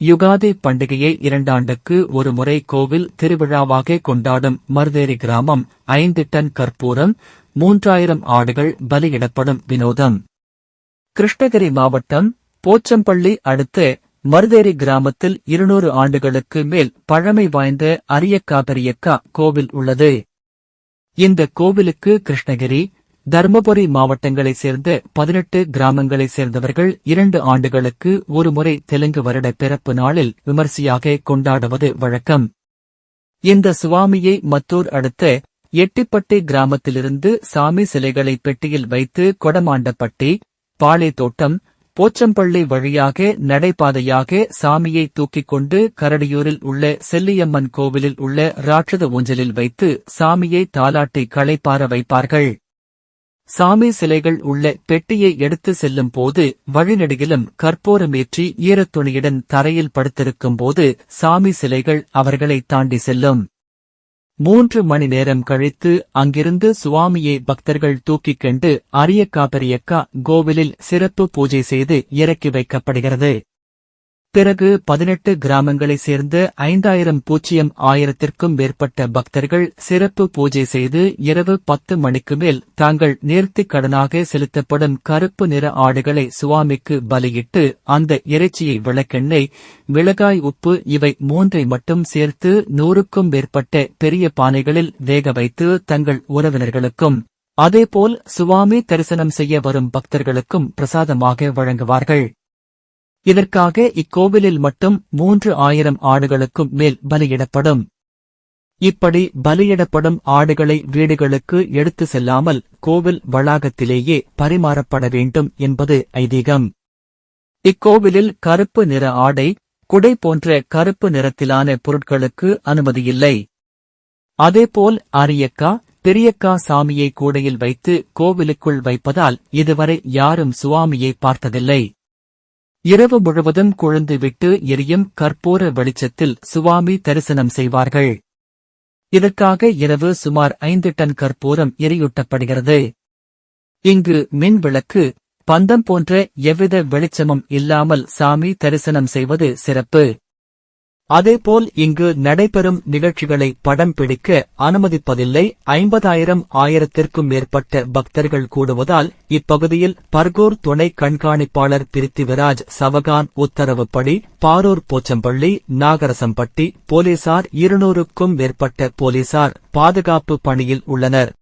யுகாதி பண்டிகையை இரண்டாண்டுக்கு ஒரு முறை கோவில் திருவிழாவாக கொண்டாடும் மருதேரி கிராமம் ஐந்து டன் கற்பூரம் மூன்றாயிரம் ஆடுகள் பலியிடப்படும் வினோதம் கிருஷ்ணகிரி மாவட்டம் போச்சம்பள்ளி அடுத்த மருதேரி கிராமத்தில் இருநூறு ஆண்டுகளுக்கு மேல் பழமை வாய்ந்த அரியக்காபரியக்கா கோவில் உள்ளது. இந்த கோவிலுக்கு கிருஷ்ணகிரி தர்மபுரி மாவட்டங்களைச் சேர்ந்த பதினெட்டு கிராமங்களைச் சேர்ந்தவர்கள் இரண்டு ஆண்டுகளுக்கு ஒருமுறை தெலுங்கு வருட பிறப்பு நாளில் விமர்சையாக கொண்டாடுவது வழக்கம். இந்த சுவாமியை மத்தூர் அடுத்த எட்டிப்பட்டி கிராமத்திலிருந்து சாமி சிலைகளை பெட்டியில் வைத்து கொடமாண்டப்பட்டி பாளைத்தோட்டம் போச்சம்பள்ளி வழியாக நடைபாதையாக சாமியை தூக்கிக் கொண்டு கரடியூரில் உள்ள செல்லியம்மன் கோவிலில் உள்ள ராட்சத ஊஞ்சலில் வைத்து சாமியை தாலாட்டி களைப்பார வைப்பார்கள். சாமி சிலைகள் உள்ள பெட்டியை எடுத்து செல்லும் போது வழிநெடுகிலும் கற்பூரமேற்றி ஈரத்துணியுடன் தரையில் படுத்திருக்கும் போது சாமி சிலைகள் அவர்களை தாண்டி செல்லும். மூன்று மணி நேரம் கழித்து அங்கிருந்து சுவாமியை பக்தர்கள் தூக்கிக் கொண்டு அரியக்காபரியக்கா கோவிலில் சிறப்பு பூஜை செய்து இறக்கி வைக்கப்படுகிறது. பிறகு பதினெட்டு கிராமங்களைச் சேர்ந்த ஐந்தாயிரம் பூஜ்ஜியம் ஆயிரத்திற்கும் மேற்பட்ட பக்தர்கள் சிறப்பு பூஜை செய்து இரவு பத்து மணிக்கு மேல் தாங்கள் நேர்த்திக் கடனாக செலுத்தப்படும் கருப்பு நிற ஆடுகளை சுவாமிக்கு பலியிட்டு அந்த இறைச்சியை விளக்கெண்ணெய் மிளகாய் உப்பு இவை மூன்றை மட்டும் சேர்த்து நூறுக்கும் மேற்பட்ட பெரிய பானைகளில் வேக வைத்து தங்கள் உறவினர்களுக்கும் அதேபோல் சுவாமி தரிசனம் செய்ய வரும் பக்தர்களுக்கும் பிரசாதமாக வழங்குவார்கள். இதற்காக இக்கோவிலில் மட்டும் மூன்று ஆயிரம் ஆடுகளுக்கும் மேல் பலியிடப்படும். இப்படி பலியிடப்படும் ஆடுகளை வீடுகளுக்கு எடுத்து செல்லாமல் கோவில் வளாகத்திலேயே பரிமாறப்பட வேண்டும் என்பது ஐதீகம். இக்கோவிலில் கருப்பு நிற ஆடை குடை போன்ற கருப்பு நிறத்திலான பொருட்களுக்கு அனுமதியில்லை அதேபோல் அரியக்கா பெரியக்கா சாமியை கூடையில் வைத்து கோவிலுக்குள் வைப்பதால் இதுவரை யாரும் சுவாமியை பார்த்ததில்லை. இரவு முழுவதும் குழந்து விட்டு எரியும் கற்பூர வெளிச்சத்தில் சுவாமி தரிசனம் செய்வார்கள். இதற்காக இரவு சுமார் ஐந்து டன் கற்பூரம் எரியூட்டப்படுகிறது. இங்கு மின் விளக்கு பந்தம் போன்ற எவ்வித வெளிச்சமும் இல்லாமல் சாமி தரிசனம் செய்வது சிறப்பு. அதேபோல் இங்கு நடைபெறும் நிகழ்ச்சிகளை படம் பிடிக்க அனுமதிப்பதில்லை. ஐம்பதாயிரம் ஆயிரத்திற்கும் மேற்பட்ட பக்தர்கள் கூடுவதால் இப்பகுதியில் பர்கூர் துணை கண்காணிப்பாளர் பிரித்திவிராஜ் சவகான் உத்தரவுப்படி பாரூர் போச்சம்பள்ளி நாகரசம்பட்டி போலீசார் இருநூறுக்கும் மேற்பட்ட போலீசார் பாதுகாப்பு பணியில் உள்ளனர்.